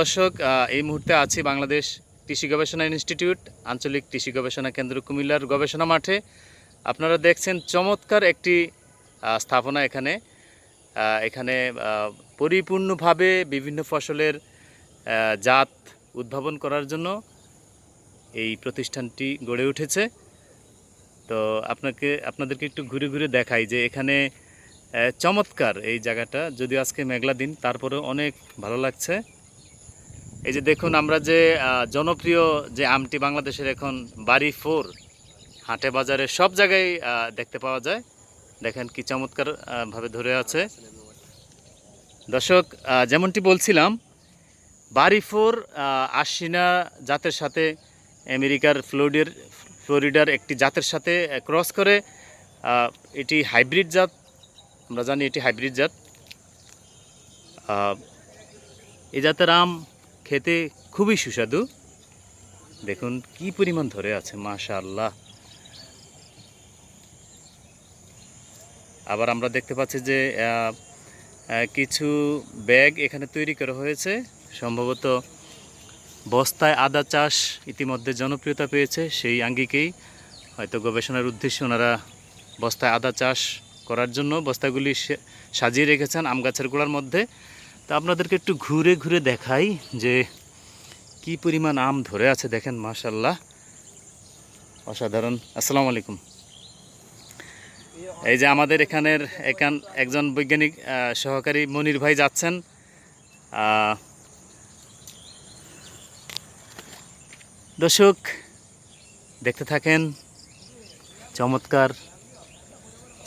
দর্শক এই মুহূর্তে আছি বাংলাদেশ কৃষি গবেষণা ইনস্টিটিউট, আঞ্চলিক কৃষি গবেষণা কেন্দ্র কুমিল্লার গবেষণা মাঠে। আপনারা দেখছেন চমৎকার একটি স্থাপনা এখানে। এখানে পরিপূর্ণভাবে বিভিন্ন ফসলের জাত উদ্ভাবন করার জন্য এই প্রতিষ্ঠানটি গড়ে উঠেছে। তো আপনাকে, আপনাদেরকে একটু ঘুরে ঘুরে দেখাই যে এখানে চমৎকার এই জায়গাটা। যদিও আজকে মেঘলা দিন, তারপরেও অনেক ভালো লাগছে। এই যে দেখুন আমরা যে জনপ্রিয় যে আমটি বাংলাদেশের এখন বাড়ি ফোর, হাটে বাজারে সব জায়গায় দেখতে পাওয়া যায়। দেখেন কি চমৎকার ভাবে ধরে আছে। দর্শক যেমনটি বলছিলাম, বাড়ি ফোর আশিনা জাতের সাথে, আমেরিকার ফ্লোরিডের, ফ্লোরিডার একটি জাতের সাথে ক্রস করে এটি হাইব্রিড জাত। আমরা জানি এটি হাইব্রিড জাত। এই জাতের আম খেতে খুবই সুস্বাদু। দেখুন, কি পরিমাণ ধরে আছে মাশা আল্লাহ আবার আমরা দেখতে পাচ্ছি যে কিছু ব্যাগ এখানে তৈরি করা হয়েছে। সম্ভবত বস্তায় আদা চাষ ইতিমধ্যে জনপ্রিয়তা পেয়েছে সেই আঙ্গিকেই। হয়তো গবেষণার উদ্দেশ্যে ওনারা বস্তায় আদা চাষ করার জন্য বস্তাগুলি সাজিয়ে রেখেছেন আম গাছের গোড়ার মধ্যে। তো আপনাদেরকে একটু ঘুরে ঘুরে দেখাই যে কি পরিমাণ আম ধরে আছে দেখেন মাশাল্লাহ অসাধারণ। আসসালামু আলাইকুম। এই যে আমাদের এখানের এখান একজন বৈজ্ঞানিক সহকারী মনির ভাই যাচ্ছেন। দর্শক, দেখতে থাকেন। চমৎকার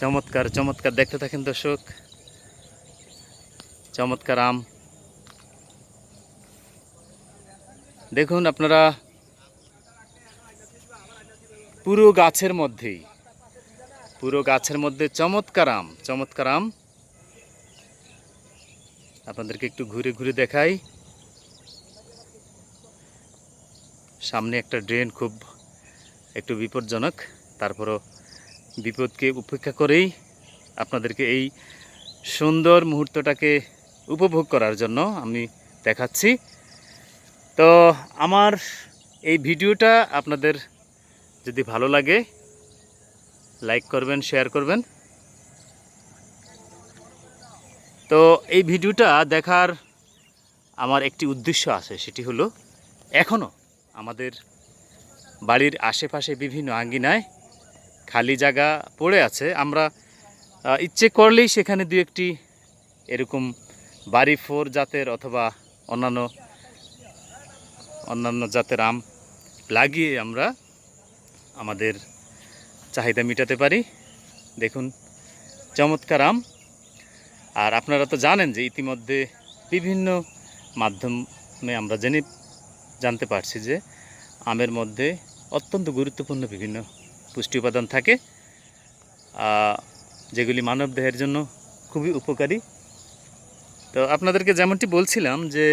চমৎকার চমৎকার। দেখতে থাকেন দর্শক। চমৎকার আম। দেখুন আপনারা, পুরো গাছের মধ্যেই, পুরো গাছের মধ্যে চমৎকার আম চমৎকার আম। আপনাদেরকে একটু ঘুরে ঘুরে দেখাই। সামনে একটা ড্রেন খুব একটু বিপজ্জনক, তারপরও বিপদকে উপেক্ষা করেই আপনাদেরকে এই সুন্দর মুহূর্তটাকে উপভোগ করার জন্য আমি দেখাচ্ছি। তো আমার এই ভিডিওটা আপনাদের যদি ভালো লাগে, লাইক করবেন, শেয়ার করবেন। তো এই ভিডিওটা দেখার আমার একটি উদ্দেশ্য আছে, সেটি হলো এখনও আমাদের বাড়ির আশেপাশে বিভিন্ন আঙ্গিনায় খালি জায়গা পড়ে আছে। আমরা ইচ্ছে করলেই সেখানে দু একটি এরকম বাড়ি ফোর জাতের অথবা অন্যান্য অন্যান্য জাতের আম লাগিয়ে আমরা আমাদের চাহিদা মেটাতে পারি। দেখুন, চমৎকার আম। আর আপনারা তো জানেন যে ইতিমধ্যে বিভিন্ন মাধ্যমে আমরা জেনে, জানতে পারছি যে আমের মধ্যে অত্যন্ত গুরুত্বপূর্ণ বিভিন্ন পুষ্টি উপাদান থাকে যেগুলি মানব দেহের জন্য খুবই উপকারী। তো আপনাদেরকে যেমনটি বলছিলাম যে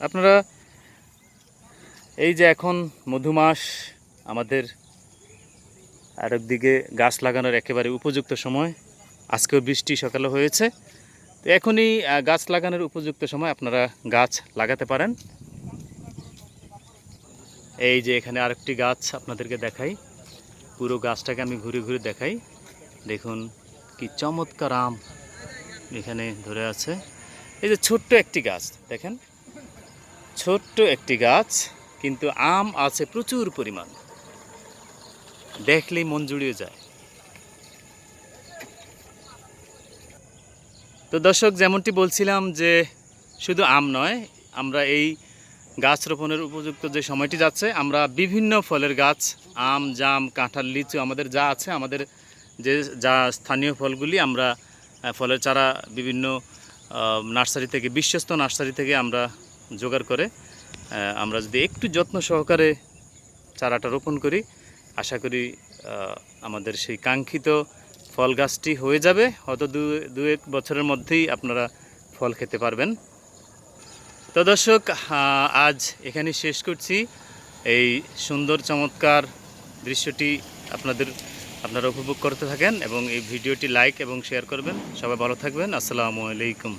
আপনারা এই যে এখন মধুমাস আমাদের আর একদিকে গাছ লাগানোর একেবারে উপযুক্ত সময়। আজকেও বৃষ্টি সকালে হয়েছে। তো এখনই গাছ লাগানোর উপযুক্ত সময় আপনারা গাছ লাগাতে পারেন। এই যে এখানে আরেকটি গাছ আপনাদেরকে দেখাই। পুরো গাছটাকে আমি ঘুরে ঘুরে দেখাই। দেখুন কি চমৎকার আম এখানে ধরে আছে। এই যে ছোট্ট একটি গাছ, দেখেন। ছোট্ট একটি গাছ, কিন্তু আম আছে প্রচুর পরিমাণ। দেখলেই মন জুড়িয়ে যায়। তো দর্শক, যেমনটি বলছিলাম যে শুধু আম নয়, আমরা এই গাছ রোপণের উপযুক্ত যে সময়টি যাচ্ছে, আমরা বিভিন্ন ফলের গাছ, আম, জাম, কাঁঠাল, লিচু, আমাদের যা আছে, আমাদের যে যা স্থানীয় ফলগুলি আমরা ফলের চারা বিভিন্ন নার্সারি থেকে, বিশ্বস্ত নার্সারি থেকে আমরা জোগাড় করে আমরা যদি একটু যত্ন সহকারে চারাটা রোপণ করি, আশা করি আমাদের সেই কাঙ্ক্ষিত ফল গাছটি হয়ে যাবে। হয়তো দু দু এক বছরের মধ্যেই আপনারা ফল খেতে পারবেন। তো দর্শক আজ এখানে শেষ করছি। এই সুন্দর চমৎকার দৃশ্যটি আপনাদের আপনারা উপভোগ করতে থাকেন এবং এই ভিডিওটি লাইক এবং শেয়ার করবেন। সবাই ভালো থাকবেন। আসসালামু আলাইকুম।